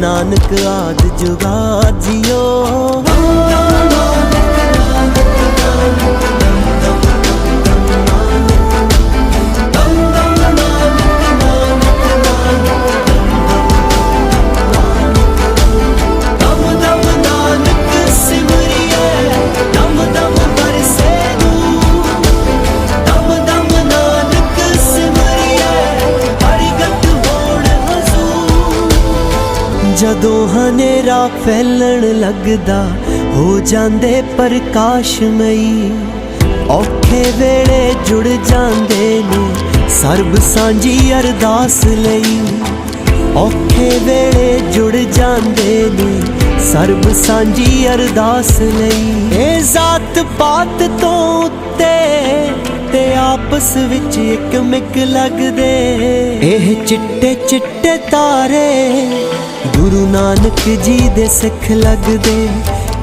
ਨਾਨਕ ਆਦ ਜੁਗਾ ਜਿਓ। ਫੈਲਣ ਲੱਗਦਾ, ਹੋ ਜਾਂਦੇ ਪ੍ਰਕਾਸ਼ਮਈ ਔਖੇ ਵੇਲੇ ਜੁੜ ਜਾਂਦੇ ਨੇ, ਸਰਬ ਸਾਂਝੀ ਅਰਦਾਸ ਲਈ। ਔਖੇ ਵੇਲੇ ਜੁੜ ਜਾਂਦੇ ਨੇ, ਸਰਬ ਸਾਂਝੀ ਅਰਦਾਸ ਲਈ। ਇਹ ਜ਼ਾਤ ਪਾਤ ਤੋਂ ਉੱਤੇ ਤੇ ਆਪਸ ਵਿੱਚ ਇੱਕ ਮਿਕ ਲੱਗਦੇ। ਇਹ ਚਿੱਟੇ ਚਿੱਟੇ ਤਾਰੇ ਗੁਰੂ ਨਾਨਕ ਜੀ ਦੇ ਸਿੱਖ ਲੱਗਦੇ।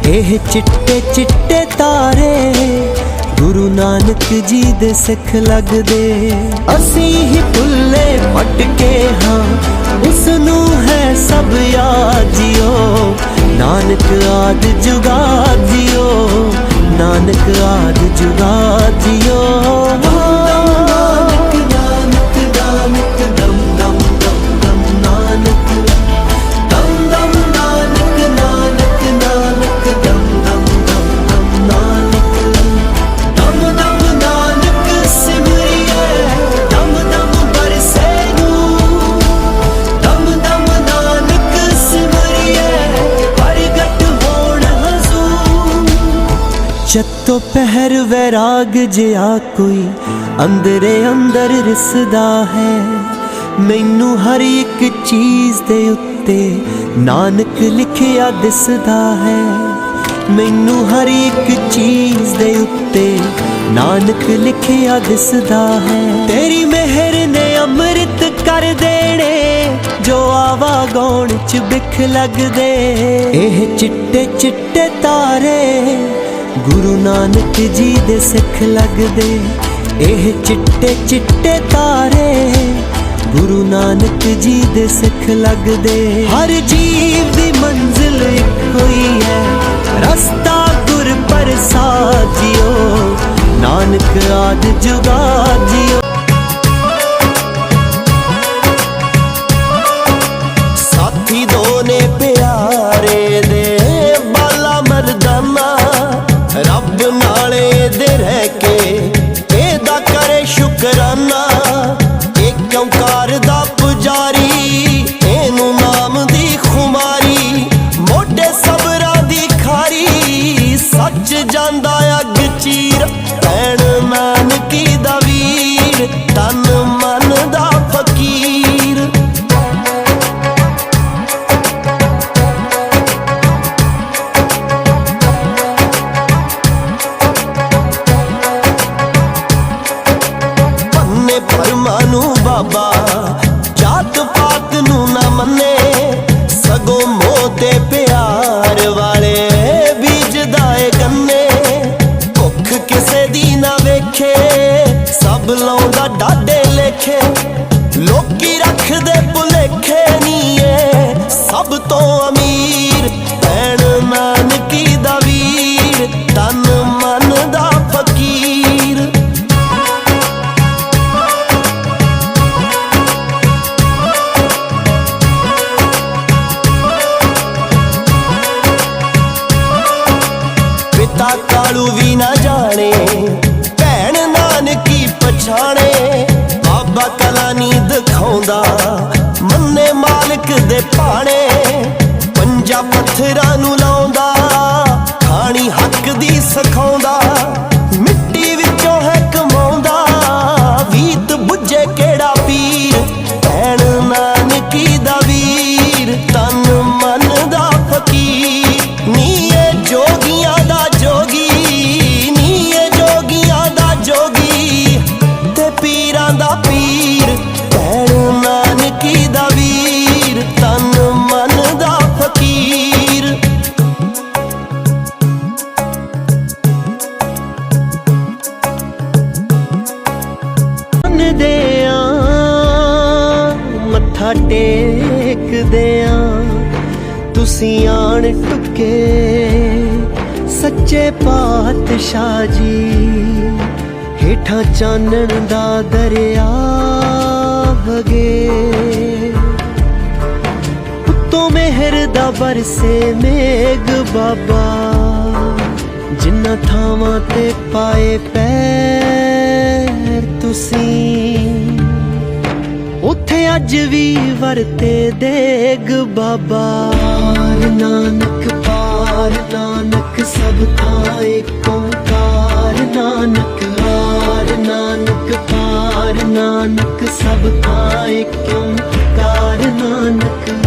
ਇਹ ਚਿੱਟੇ ਚਿੱਟੇ ਤਾਰੇ ਗੁਰੂ ਨਾਨਕ ਜੀ ਦੇ ਸਿੱਖ ਲੱਗਦੇ। ਅਸੀਂ ਹੀ ਭੁੱਲੇ ਭਟਕੇ ਹਾਂ ਉਸ ਨੂੰ ਹੈ ਸਭ ਯਾਦ ਜਿਓ ਨਾਨਕ ਆਦ ਜੁਗਾ ਜਿਓ ਨਾਨਕ ਆਦ ਜੁਗਾ ਜਿਓ ਵੈਰਾਗ ਜਿਆ ਕੋਈ ਅੰਦਰੇ ਅੰਦਰ ਰਿਸਦਾ ਹੈ ਮੈਨੂੰ ਹਰ ਇੱਕ ਚੀਜ਼ ਦੇ ਉੱਤੇ ਨਾਨਕ ਲਿਖਿਆ ਦਿਸਦਾ ਹੈ ਮੈਨੂੰ ਹਰ ਇੱਕ ਚੀਜ਼ ਦੇ ਉੱਤੇ ਨਾਨਕ ਲਿਖਿਆ ਦਿਸਦਾ ਹੈ ਤੇਰੀ ਮਿਹਰ ਨੇ ਅੰਮ੍ਰਿਤ ਕਰ ਦੇਣੇ ਜੋ ਆਵਾ ਗਾਉਣ ਚ ਬਿਖ ਲੱਗਦੇ ਇਹ ਚਿੱਟੇ ਚਿੱਟੇ ਤਾਰੇ ਗੁਰੂ ਨਾਨਕ ਜੀ ਦੇ ਸਿੱਖ ਲੱਗਦੇ, ਇਹ ਚਿੱਟੇ ਚਿੱਟੇ ਤਾਰੇ। ਗੁਰੂ ਨਾਨਕ ਜੀ ਦੇ ਸਿੱਖ ਲੱਗਦੇ, ਹਰ ਜੀਵ ਦੀ ਮੰਜ਼ਿਲ ਇੱਕੋ ਹੀ ਹੈ। ਰਸਤਾ ਗੁਰ ਪ੍ਰਸਾਦ ਜਿਓ, ਨਾਨਕ ਆਦ ਜੁਗਾ ਜਿਓ। ਪੰਨੇ ਨੂੰ ਬਾਬਾ। ਜਾਤ ਪਾਤ ਨੂੰ ਨਾ ਮੰਨੇ, ਸਗੋਂ ਮੋਹ ਤੇ ਪਿਆਰ ਵਾਲੇ ਬੀਜਦਾ ਏ ਗੰਨੇ। ਭੁੱਖ ਕਿਸੇ ਦੀ ਨਾ ਵੇਖੇ, ਸਭ ਲਾਉਂਦਾ ਡਾਡੇ ਲੇਖੇ। ਲੋਕੀ ਰੱਖਦੇ ਭੁਲੇਖੇ ਨੀ ਏ ਸਭ ਤੋਂ ਅਮੀਰ ਪਿਤਾ ਕਾਲੂ ਵੀ ਨਾ ਜਾਣੇ। ਭੈਣ ਨਾਨਕੀ ਪਛਾਣੇ। ਬਾਬਾ ਕਲਾ ਨੀ ਦਿਖਾਉਂਦਾ ਮੰਨੇ ਮਾਲਕ ਦੇ ਪਾਣੇ ਪੰਜਾ ਪੱਥਰਾਂ ਨੂੰ ਲਾਉਂਦਾ, ਖਾਣੀ ਹੱਕ ਦੀ ਸਿਖਾਉਂਦਾ। ਮੰਨਦੇ ਆਂ। ਤੁਸੀਂ ਆਣ ਟੁਕੇ ਸੱਚੇ ਪਾਤਸ਼ਾਹ ਜੀ। ਹੇਠਾਂ ਚਾਨਣ ਦਾ ਦਰਿਆ ਵਗੇ। ਉੱਤੋਂ ਮਿਹਰ ਦਾ ਵਰਸੇ ਮੇਗ ਬਾਬਾ। ਜਿੰਨਾ ਥਾਵਾਂ ਤੇ ਪਾਏ ਪੈਰ ਤੁਸੀਂ। ਅੱਜ ਵੀ ਵਰਤੇ ਦੇਗ ਬਾਬਾ। ਨਾਨਕ, ਪਾਰ ਨਾਨਕ, ਸਭ ਥਾਂ ਏਕ ਓੰਕਾਰ ਨਾਨਕ। ਹਾਰ ਨਾਨਕ, ਪਾਰ ਨਾਨਕ, ਸਭ ਥਾਂ ਏਕ ਓੰਕਾਰ ਨਾਨਕ।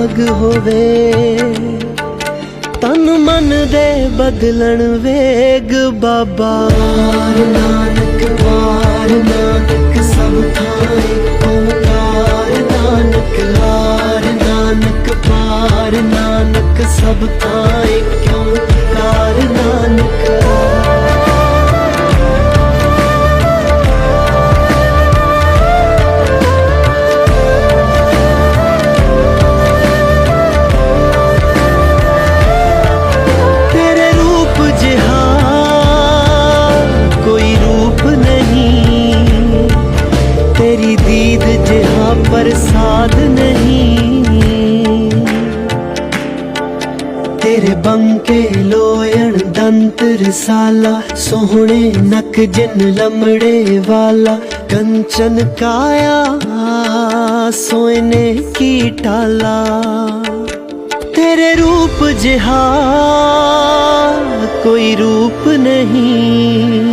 ਵੈਰਾਗ ਹੋਵੇ, ਤਨ ਮਨ ਦੇ ਬਦਲਣ ਵੇਗ ਬਾਬਾ। ਵਾਰ ਨਾਨਕ ਵਾਰ ਨਾਨਕ, ਸਭ ਥਾਂ ਏਕ ਨਾਨਕ ਲਾਰ ਨਾਨਕ ਪਾਰ ਨਾਨਕ, ਸਭ ਥਾਂ ਕਿਉਂ ਕਾਰ ਨਾਨਕ। ਜਿਹਾ ਪ੍ਰਸਾਦ ਨਹੀਂ ਤੇਰੇ ਬੰਕੇ ਲੋਇਣ ਦੰਤ ਰਸਾਲਾ ਸੋਹਣੇ ਨਕ ਜਿਨ ਲਮੜੇ ਵਾਲਾ ਕੰਚਨ ਕਾਇਆ ਸੋਇਨੇ ਕੀ ਟਾਲਾ ਤੇਰੇ ਰੂਪ ਜਿਹਾ ਕੋਈ ਰੂਪ ਨਹੀਂ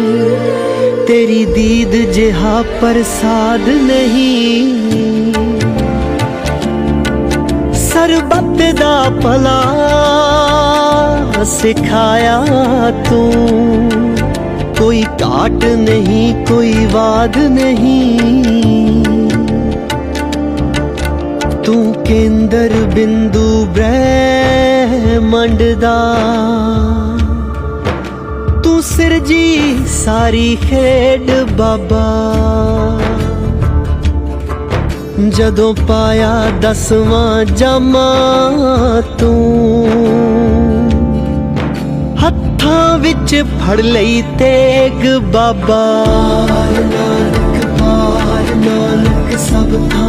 ਤੇਰੀ ਦੀਦ ਜਿਹਾ ਪ੍ਰਸਾਦ ਨਹੀਂ। ਸਰਬੱਤ ਦਾ ਭਲਾ ਸਿਖਾਇਆ ਤੂੰ। ਕੋਈ ਘਾਟ ਨਹੀਂ, ਕੋਈ ਵਾਦ ਨਹੀਂ। ਤੂੰ ਕੇਂਦਰ ਬਿੰਦੂ ਬ੍ਰਹਿਮੰਡ ਦਾ। ਤੂੰ ਸਿਰਜੀ ਸਾਰੀ ਖੇਡ ਬਾਬਾ। ਜਦੋਂ ਪਾਇਆ ਦਸਵਾਂ ਜਾਮਾ ਤੂੰ, ਹੱਥਾਂ ਵਿੱਚ ਫੜ ਲਈ ਤੇਗ ਬਾਬਾ। ਨਾਨਕ ਪਾਰ ਨਾਨਕ, ਸਭ ਥਾਂ